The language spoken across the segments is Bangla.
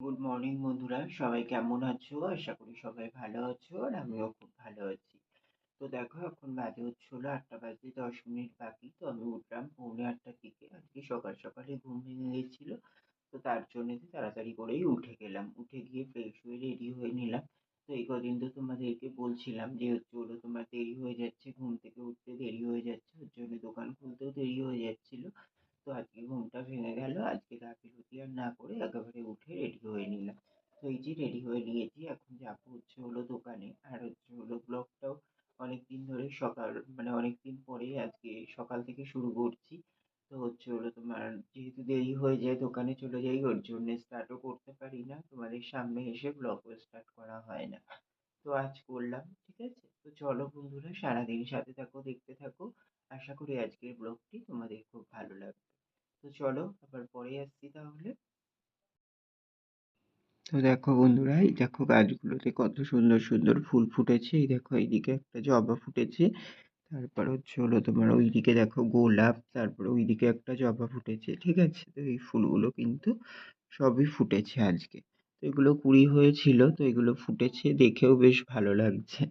গুড মর্নিং বন্ধুরা। সবাই কেমন আছো? আশা করি সবাই ভালো আছো আর আমিও খুব ভালো আছি। তো দেখো, এখন বাজে হচ্ছে হলো আটটা বাজতে দশ মিনিট বাকি। তো আমি উঠলাম, পৌনে আটটার দিকে আজকে সকাল সকালে ঘুম ভেঙে গেছিল। তো তার জন্য তাড়াতাড়ি করেই উঠে গেলাম। উঠে গিয়ে ফ্রেশ হয়ে রেডি হয়ে নিলাম। তো এই কদিন তো তোমাদেরকে বলছিলাম যে হচ্ছে হলো তোমার দেরি হয়ে যাচ্ছে, ঘুম থেকে উঠতে দেরি হয়ে যাচ্ছে। ওর জন্য দোকান খুলতেও দেরি হয়ে যাচ্ছিল তো আজকে ঘুমটা ভেঙে গেল আজকে গাফিলতি আর না করে একেবারে উঠে রেডি হয়ে নিলাম তো এই যে রেডি হয়ে নিয়েছি এখন যাব হচ্ছে হলো দোকানে আর হচ্ছে হলো ব্লগটাও অনেক দিন ধরে সকাল মানে অনেক দিন পরেই আজকে সকাল থেকে শুরু করছি। তো হচ্ছে হলো তোমার যেহেতু দেরি হয়ে যায় দোকানে চলে যাই। ওর জন্য স্টার্টও করতে পারি না। তোমাদের সামনে এসে ব্লগও স্টার্ট করা হয় না। তো আজ করলাম, ঠিক আছে? তো চলো বন্ধুরা, সারাদিন সাথে থাকো, দেখতে থাকো। আশা করি আজকের ব্লগটি তোমাদের খুব ভালো লাগবে। তো চলো, আবার পরে আসছি তাহলে। তো দেখো বন্ধুরা, এই দেখো গাছগুলোতে কত সুন্দর সুন্দর ফুল ফুটেছে। এই দেখো এইদিকে একটা জবা ফুটেছে, তারপর হচ্ছে হলো তোমার ওইদিকে দেখো গোলাপ, তারপরে ওইদিকে একটা জবা ফুটেছে, ঠিক আছে? তো এই ফুলগুলো কিন্তু সবই ফুটেছে আজকে। তো এগুলো কুড়ি হয়েছিল, তো এগুলো ফুটেছে, দেখেও বেশ ভালো লাগছে।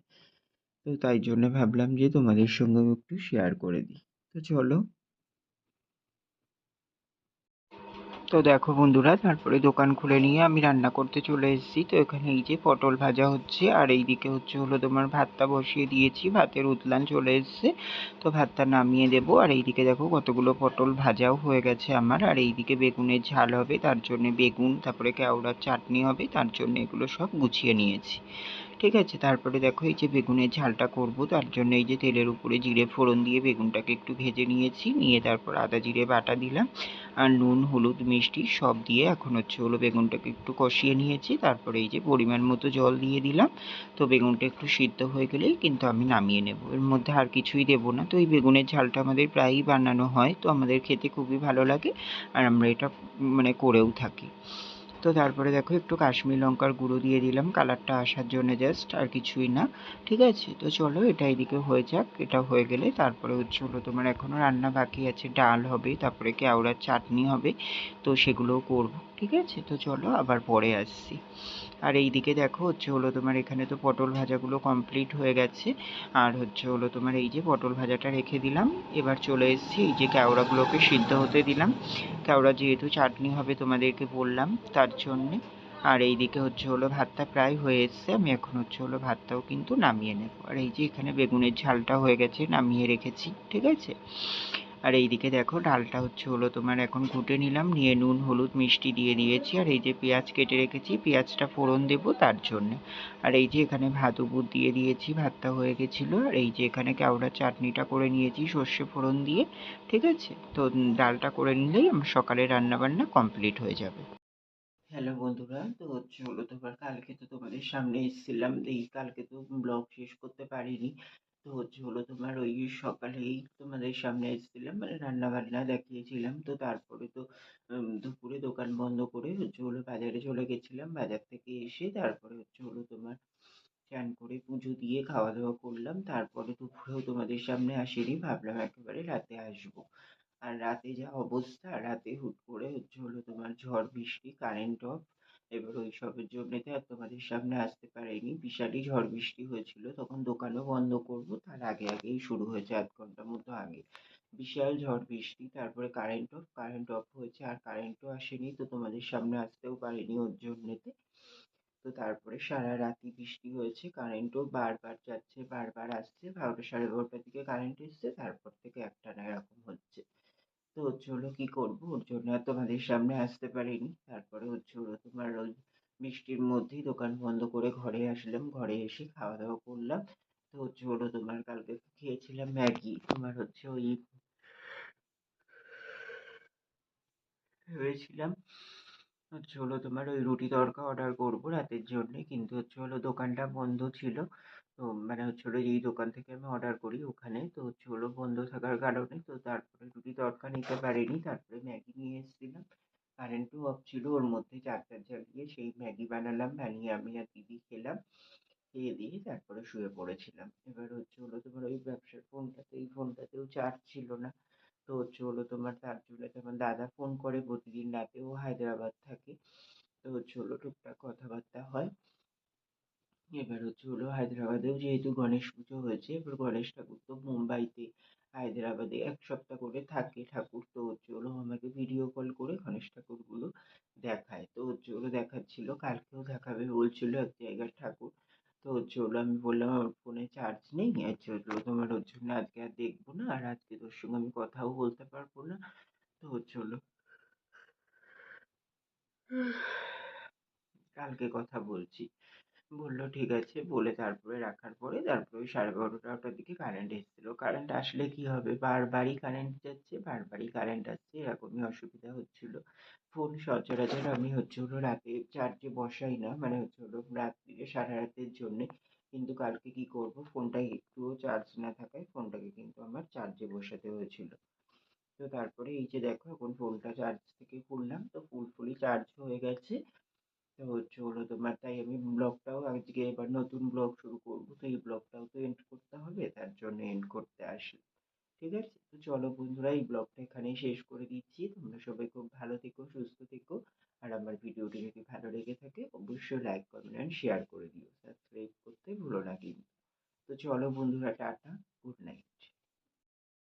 তো তাই জন্য ভাবলাম যে তোমাদের সঙ্গেও একটু শেয়ার করে দিই। তো চলো তো দেখো বন্ধুরা, তারপরে দোকান খুলে নিয়ে আমি রান্না করতে চলে এসেছি। তো এখানে এই যে পটল ভাজা হচ্ছে, আর এইদিকে হচ্ছে হলো তোমার ভাতটা বসিয়ে দিয়েছি, ভাতের উতলান চলে এসছে। তো ভাতটা নামিয়ে দেবো, আর এইদিকে দেখো কতগুলো পটল ভাজাও হয়ে গেছে আমার। আর এইদিকে বেগুনের ঝাল হবে, তার জন্য বেগুন, তারপরে কেওড়ার চাটনি হবে, তার জন্য এগুলো সব গুছিয়ে নিয়েছি। ঠিক আছে, তারপরে দেখো এই যে বেগুনের ঝালটা করব, তার জন্য এই যে তেলের উপরে জিরে ফোড়ন দিয়ে বেগুনটাকে একটু ভেজে নিয়েছি, নিয়ে তারপর আদা জিরে বাটা দিলাম, আর নুন, হলুদ, মিষ্টি সব দিয়ে এখন হচ্ছে হলো বেগুনটাকে একটু কষিয়ে নিয়েছি, তারপরে এই যে পরিমাণ মতো জল দিয়ে দিলাম, তো বেগুনটা একটু সিদ্ধ হয়ে গেলেই কিন্তু আমি নামিয়ে নেব, এর মধ্যে আর কিছুই দেবো না, তো এই বেগুনের ঝালটা আমাদের প্রায়ই বানানো হয়, তো আমাদের খেতে খুবই ভালো লাগে, আর আমরা এটা মানে করেও থাকি। তো তারপরে দেখো একটু কাশ্মীর লঙ্কার গুঁড়ো দিয়ে দিলাম, কালারটা আসার জন্য জাস্ট আর কিছুই না, ঠিক আছে? তো চলো এটা এদিকে হয়ে যাক, এটা হয়ে গেলে তারপরে হচ্ছে হলো তোমার এখনও রান্না বাকি আছে, ডাল হবে, তারপরে কেওড়ার চাটনি হবে, তো সেগুলোও করব, ঠিক আছে? তো চলো আবার পরে আসছি। আর এই দিকে দেখো হচ্ছে হলো তোমার এখানে তো পটল ভাজাগুলো কমপ্লিট হয়ে গেছে, আর হচ্ছে হলো তোমার এই যে পটল ভাজাটা রেখে দিলাম, এবার চলে এসেছি এই যে কেওড়াগুলোকে সিদ্ধ হতে দিলাম। কেওড়া যেহেতু চাটনি হবে তোমাদেরকে বললাম, তার জন্যে। আর এই দিকে হচ্ছে হলো ভাতটা প্রায় হয়ে এসছে, আমি এখন হচ্ছে হলো ভাতটাও কিন্তু নামিয়ে নেব। আর এই যে এখানে বেগুনের ঝালটা হয়ে গেছে, নামিয়ে রেখেছি, ঠিক আছে? আর এই দিকে দেখো ডালটা হচ্ছে হলো তোমার এখন ঘুটে নিলাম, নিয়ে নুন, হলুদ, মিষ্টি দিয়ে দিয়েছি। আর এই যে পেঁয়াজ কেটে রেখেছি, পেঁয়াজটা ফোড়ন দেব তার জন্য। আর এই যে এখানে ভাত উপর দিয়ে দিয়েছি, ভাতটা হয়ে গেছিল। আর এই যে এখানে কেওড়ার চাটনিটা করে নিয়েছি সর্ষে ফোড়ন দিয়ে, ঠিক আছে? তো ডালটা করে নিলেই আমার সকালে রান্নাবান্না কমপ্লিট হয়ে যাবে। হ্যালো বন্ধুরা, তো হচ্ছে হলো তোমার কালকে তো তোমাদের সামনে এসেছিলাম এই কালকে তো ব্লগ শেষ করতে পারিনি। তো হচ্ছে হলো তোমার ওই সকালেই তোমাদের সামনে এসেছিলাম মানে রান্না বান্না দেখিয়েছিলাম, তো তারপরে তো দুপুরে দোকান বন্ধ করে হচ্ছে হলো বাজারে চলে গেছিলাম, বাজার থেকে এসে তারপরে হচ্ছে হলো তোমার চান করে পুজো দিয়ে খাওয়া দাওয়া করলাম, তারপরে দুপুরেও তোমাদের সামনে আসিনি, ভাবলাম একেবারে রাতে আসব। আর রাতে যা অবস্থা, রাতে হুট করে হচ্ছে হলো তোমার ঝড়, বৃষ্টি কারেন্ট অফ এবার ওই ওইসবের জন্যেতে আর তোমাদের সামনে আসতে পারিনি। বিশালই ঝড়, বৃষ্টি হয়েছিল, তখন দোকানও বন্ধ করব। তার আগে আগেই শুরু হয়েছে আধ ঘণ্টার মতো আগে। বিশাল ঝড়, বৃষ্টি, তারপরে কারেন্ট অফ কারেন্ট অফ হয়েছে, আর কারেন্টও আসেনি তো তোমাদের সামনে আসতেও পারিনি ওর জন্যেতে। তো তারপরে সারা রাতি বৃষ্টি হয়েছে কারেন্টও বারবার যাচ্ছে, বারবার আসছে। বারোটা সাড়ে বারোটার দিকে কারেন্ট এসছে, তারপর থেকে একটানা এরকম হচ্ছে। তো হচ্ছে হলো কী করব? ওর জন্য আর তোমাদের সামনে আসতে পারিনি। তারপরে হচ্ছে হলো তোমার ওই বৃষ্টির মধ্যেই দোকান বন্ধ করে ঘরে আসলাম। ঘরে এসে খাওয়া দাওয়া করলাম। তো হচ্ছে হলো তোমার কালকে খেয়েছিলাম ম্যাগি। তোমার হচ্ছে ওই ভেবেছিলাম হচ্ছে হলো তোমার ওই রুটি তড়কা অর্ডার করব রাতের জন্যে। কিন্তু হচ্ছে হলো দোকানটা বন্ধ ছিল। তো মানে হচ্ছে হলো যেই দোকান থেকে আমি অর্ডার করি ওখানে, তো হচ্ছে হলো বন্ধ থাকার কারণে, তো তারপরে রুটি তড়কা নিতে পারিনি। তারপরে ম্যাগি নিয়ে এসেছিলাম। কারেন্টও অফ ছিল, ওর মধ্যে চার্জার জ্বালিয়ে সেই ম্যাগি বানালাম বানিয়ে আমি আর দিদি খেলাম, খেয়ে দিয়ে তারপরে শুয়ে পড়েছিলাম। এবার হচ্ছে হলো তোমার ওই ব্যবসার ফোনটাতে, এই ফোনটাতেও চার্জ ছিল না। তো হচ্ছে হলো তোমার তার জন্য তোমার দাদা ফোন করে, প্রতিদিন রাতে ও হায়দ্রাবাদ থাকে। তো হচ্ছে হলো টুকটাক কথাবার্তা হয়। এবার হচ্ছে হলো হায়দ্রাবাদেও যেহেতু গণেশ পুজো হয়েছে, এবার গণেশ ঠাকুর তো মুম্বাইতে, হায়দ্রাবাদে এক সপ্তাহ করে থাকে ঠাকুর। তো হচ্ছে হলো আমাকে ভিডিও কল করে গণেশ ঠাকুরগুলো দেখায়। তো হচ্ছে হলো দেখাচ্ছিল, কালকেও দেখাবে বলছিল এক জায়গার ঠাকুর। তো হচ্ছে হলো আমি বললাম, আমার ফোনে চার্জ নেই হচ্ছে হলো তোমার ওর জন্য আজকে আর দেখব না, আর আজকে তোর সঙ্গে আমি কথাও বলতে পারব না। তো হচ্ছে হলো কালকে কথা বলছি। বলল, ঠিক আছে। বলে তারপরে রাখার পরে তারপরে ওই সাড়ে বারোটা দিকে কারেন্ট এসেছিল। কারেন্ট আসলে কি হবে? বারবারই কারেন্ট যাচ্ছে, বারবারই কারেন্ট আসছে, এরকমই অসুবিধা হচ্ছিল। ফোন সচরাচর আমি হচ্ছে হলো রাতে চার্জে বসাই না মানে হচ্ছে হলো রাত্রিরে সারা রাতের জন্যে। কিন্তু কালকে কি করব? ফোনটা একটুও চার্জ না থাকায় ফোনটাকে কিন্তু আমার চার্জে বসাতে হয়েছিল। তো তারপরে এই যে দেখো, এখন ফোনটা চার্জ থেকে খুললাম। তো ফুলফুলি চার্জ হয়ে গেছে। তো হচ্ছে হলো তোমার তাই আমি ব্লগটাও আজকে এবার নতুন ব্লগ শুরু করব। তো এই ব্লগটাও তো এন্ড করতে হবে, তার জন্য এন্ড করতে আসি ঠিক আছে? তো চলো বন্ধুরা, এই ব্লগটা এখানেই শেষ করে দিচ্ছি। তোমরা সবাই খুব ভালো থেকো, সুস্থ থেকো। আর আমার ভিডিওটি যদি ভালো লেগে থাকে, অবশ্যই লাইক কমেন্ট অ্যান্ড শেয়ার করে দিও। সাবস্ক্রাইব করতে ভুলো না কিন্তু। তো চলো বন্ধুরা, টাটা গুড নাইট